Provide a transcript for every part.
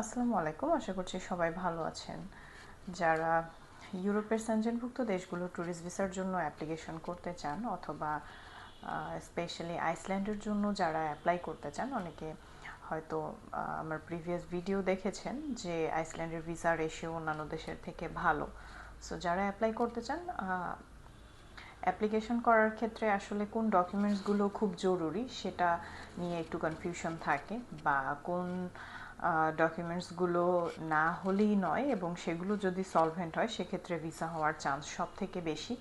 আসসালামু আলাইকুম। আশা করছি সবাই ভালো আছেন। যারা ইউরোপের সেনজেনভুক্ত দেশগুলো ট্যুরিস্ট ভিসার জন্য অ্যাপ্লিকেশন করতে চান অথবা স্পেশালি আইসল্যান্ডের জন্য যারা অ্যাপ্লাই করতে চান, অনেকে হয়তো আমার প্রিভিয়াস ভিডিও দেখেছেন যে আইসল্যান্ডের ভিসা রেশিও অন্যান্য দেশের থেকে ভালো। সো যারা অ্যাপ্লাই করতে চান অ্যাপ্লিকেশন করার ক্ষেত্রে আসলে কোন ডকুমেন্টসগুলো খুব জরুরি সেটা নিয়ে একটু কনফিউশন থাকে বা কোন ডকুমেন্টসগুলো না হলেই নয় এবং সেগুলো যদি সলভেন্ট হয়, সেক্ষেত্রে ভিসা হওয়ার চান্স সব থেকে বেশি।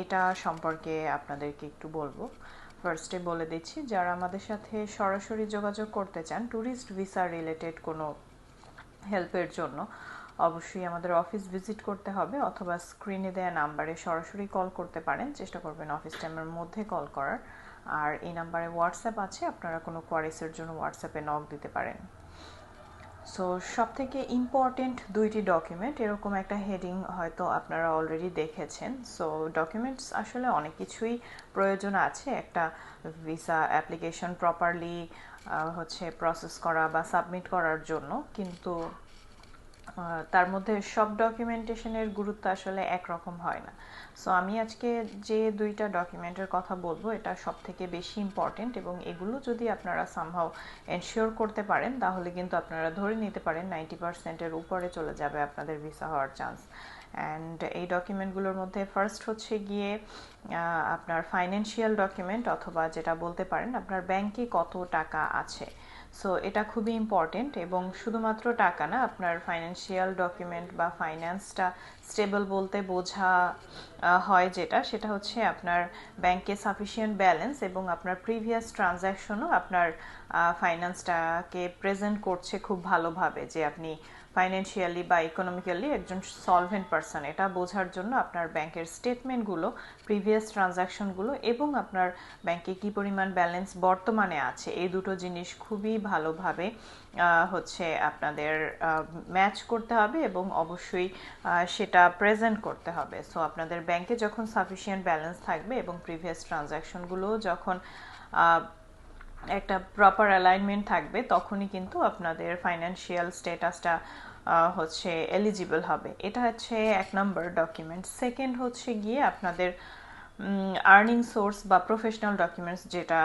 এটা সম্পর্কে আপনাদেরকে একটু বলব। ফার্স্টে বলে দিচ্ছি, যারা আমাদের সাথে সরাসরি যোগাযোগ করতে চান ট্যুরিস্ট ভিসা রিলেটেড কোনো হেল্পের জন্য, অবশ্যই আমাদের অফিস ভিজিট করতে হবে অথবা স্ক্রিনে দেয়া নাম্বারে সরাসরি কল করতে পারেন। চেষ্টা করবেন অফিস টাইমের মধ্যে কল করার। আর এই নাম্বারে হোয়াটসঅ্যাপ আছে, আপনারা কোনো কোয়ারিসের জন্য হোয়াটসঅ্যাপে নক দিতে পারেন। সো সব থেকে ইম্পর্টেন্ট দুইটি ডকুমেন্ট এরকম একটা হেডিং হয়তো আপনারা অলরেডি দেখেছেন। সো ডকুমেন্টস আসলে অনেক কিছুই প্রয়োজন আছে। একটা ভিসা অ্যাপ্লিকেশন প্রপারলি হচ্ছে প্রসেস করা বা সাবমিট করার জন্য। কিন্তু তার মধ্যে সব ডকুমেন্টেশনের গুরুত্ব আসলে একরকম হয় না। সো আমি আজকে যে দুইটা ডকুমেন্টের কথা বলব, এটা সব থেকে বেশি ইম্পর্টেন্ট এবং এগুলো যদি আপনারা সামহাও এনশিওর করতে পারেন, তাহলে কিন্তু আপনারা ধরে নিতে পারেন নাইনটি পার্সেন্টের উপরে চলে যাবে আপনাদের ভিসা হওয়ার চান্স অ্যান্ড এই ডকুমেন্টগুলোর মধ্যে ফার্স্ট হচ্ছে গিয়ে আপনার ফাইন্যান্সিয়াল ডকুমেন্ট অথবা যেটা বলতে পারেন আপনার ব্যাংকে কত টাকা আছে। সো এটা খুবই ইম্পর্টেন্ট এবং শুধুমাত্র টাকা না, আপনার ফাইন্যান্সিয়াল ডকুমেন্ট বা ফাইন্যান্সটা স্টেবল বলতে বোঝা হয় যেটা, সেটা হচ্ছে আপনার ব্যাংকে সাফিসিয়েন্ট ব্যালেন্স এবং আপনার প্রিভিয়াস ট্রানজ্যাকশনও আপনার ফাইন্যান্সটাকে প্রেজেন্ট করছে খুব ভালোভাবে যে আপনি ফাইন্যান্সিয়ালি বা ইকোনমিক্যালি একজন সলভেন্ট পারসন এটা বোঝার জন্য আপনার ব্যাংকের স্টেটমেন্টগুলো প্রিভিয়াস ট্রানজ্যাকশনগুলো এবং আপনার ব্যাংকে কি পরিমাণ ব্যালেন্স বর্তমানে আছে, এই দুটো জিনিস খুবই ভালোভাবে হচ্ছে আপনাদের ম্যাচ করতে হবে এবং অবশ্যই সেটা প্রেজেন্ট করতে হবে। সো আপনাদের ব্যাংকে যখন সাফিসিয়েন্ট ব্যালেন্স থাকবে এবং প্রিভিয়াস ট্রানজ্যাকশনগুলো যখন একটা প্রপার অ্যালাইনমেন্ট থাকবে, তখনই কিন্তু আপনাদের ফাইন্যান্সিয়াল স্টেটাসটা হচ্ছে এলিজিবল হবে। এটা হচ্ছে এক নম্বর ডকুমেন্ট সেকেন্ড হচ্ছে গিয়ে আপনাদের আর্নিং সোর্স বা প্রফেশনাল ডকুমেন্টস যেটা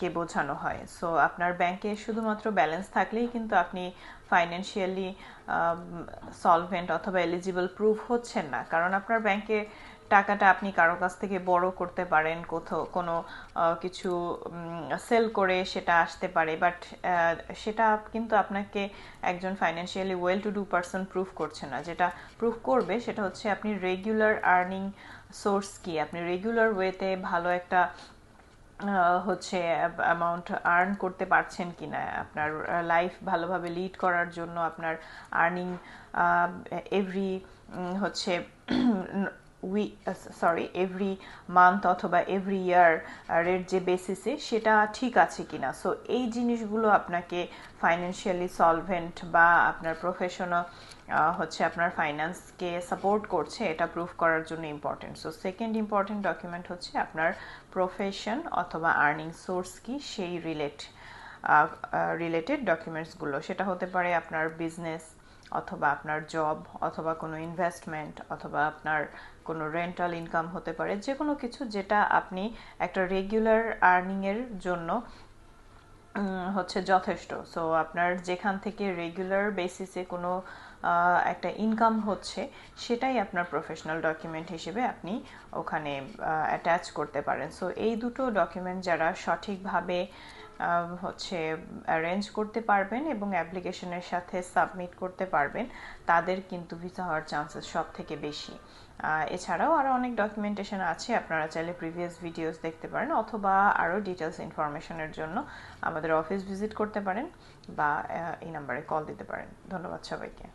কে বোঝানো হয়। সো আপনার ব্যাংকে শুধুমাত্র ব্যালেন্স থাকলেই কিন্তু আপনি ফাইন্যান্সিয়ালি সলভেন্ট অথবা এলিজিবল প্রুফ হচ্ছেন না। কারণ আপনার ব্যাংকে টাকাটা আপনি কারও কাছ থেকে বড় করতে পারেন, কোথাও কোনো কিছু সেল করে সেটা আসতে পারে। বাট সেটা কিন্তু আপনাকে একজন financially well to do person proof করছে না। যেটা প্রুফ করবে সেটা হচ্ছে আপনি রেগুলার আর্নিং সোর্স কি? আপনি রেগুলার ওয়েতে ভালো একটা হচ্ছে অ্যামাউন্ট আর্ন করতে পারছেন কি না আপনার লাইফ ভালোভাবে লিড করার জন্য আপনার আর্নিং এভরি হচ্ছে উই সরি এভরি মান্থ অথবা এভরি ইয়ার এর যে বেসিসে সেটা ঠিক আছে কিনা? সো এই জিনিসগুলো আপনাকে ফাইন্যান্সিয়ালি সলভেন্ট বা আপনার প্রফেশনাল হচ্ছে আপনার ফাইন্যান্সকে সাপোর্ট করছে, এটা প্রুফ করার জন্য important so second important document হচ্ছে আপনার প্রফেশন অথবা আর্নিং সোর্স কি, সেই রিলেট রিলেটেড ডকুমেন্টসগুলো সেটা হতে পারে আপনার বিজনেস অথবা আপনার জব অথবা কোনো ইনভেস্টমেন্ট অথবা আপনার কোনো রেন্টাল ইনকাম হতে পারে যে কোনো কিছু যেটা আপনি একটা রেগুলার আর্নিংয়ের জন্য হচ্ছে যথেষ্ট। সো আপনার যেখান থেকে রেগুলার বেসিসে কোনো একটা ইনকাম হচ্ছে, সেটাই আপনার প্রফেশনাল ডকুমেন্ট হিসেবে আপনি ওখানে অ্যাটাচ করতে পারেন। সো এই দুটো ডকুমেন্ট যারা সঠিকভাবে হচ্ছে অ্যারেঞ্জ করতে পারবেন এবং অ্যাপ্লিকেশনের সাথে সাবমিট করতে পারবেন, তাদের কিন্তু ভিসা হওয়ার চান্সেস সব থেকে বেশি এছাড়াও আরও অনেক ডকুমেন্টেশন আছে, আপনারা চাইলে প্রিভিয়াস ভিডিওস দেখতে পারেন, অথবা আরও ডিটেলস ইনফরমেশনের জন্য আমাদের অফিস ভিজিট করতে পারেন, বা এই নাম্বারে কল দিতে পারেন। ধন্যবাদ সবাইকে।